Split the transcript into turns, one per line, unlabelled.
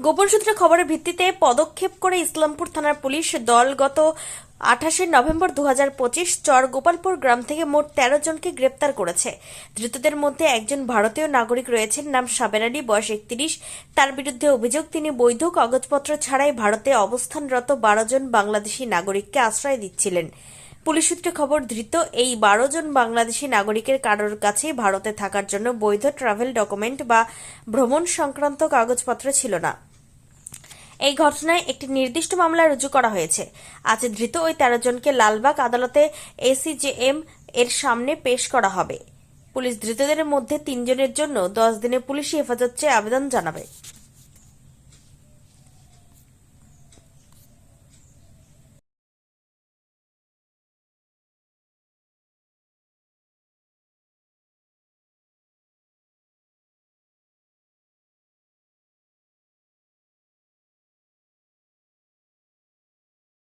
গোপন সূত্রে খবরের ভিত্তিতে পদক্ষেপ করে ইসলামপুর থানার পুলিশ দল গত আঠাশে নভেম্বর দু হাজার পঁচিশ চর গোপালপুর গ্রাম থেকে মোট তেরো জনকে গ্রেপ্তার করেছে। ধৃতদের মধ্যে একজন ভারতীয় নাগরিক রয়েছেন, নাম সাবের আলী, বয়স একত্রিশ। তার বিরুদ্ধে অভিযোগ, তিনি বৈধ কাগজপত্র ছাড়াই ভারতে অবস্থানরত বারো জন বাংলাদেশি নাগরিককে আশ্রয় দিচ্ছিলেন। পুলিশ সূত্রে খবর, ধৃত এই বারো জন বাংলাদেশি নাগরিকের কারোর কাছেই ভারতে থাকার জন্য বৈধ ট্রাভেল ডকুমেন্ট বা ভ্রমণ সংক্রান্ত কাগজপত্র ছিল না। এই ঘটনায় একটি নির্দিষ্ট মামলা রুজু করা হয়েছে। আজ ধৃত ওই তেরো জনকে লালবাগ আদালতে এসিজেএম এর সামনে পেশ করা হবে। পুলিশ ধৃতদের মধ্যে তিনজনের জন্য দশ দিনে পুলিশি হেফাজত চেয়ে আবেদন জানাবে।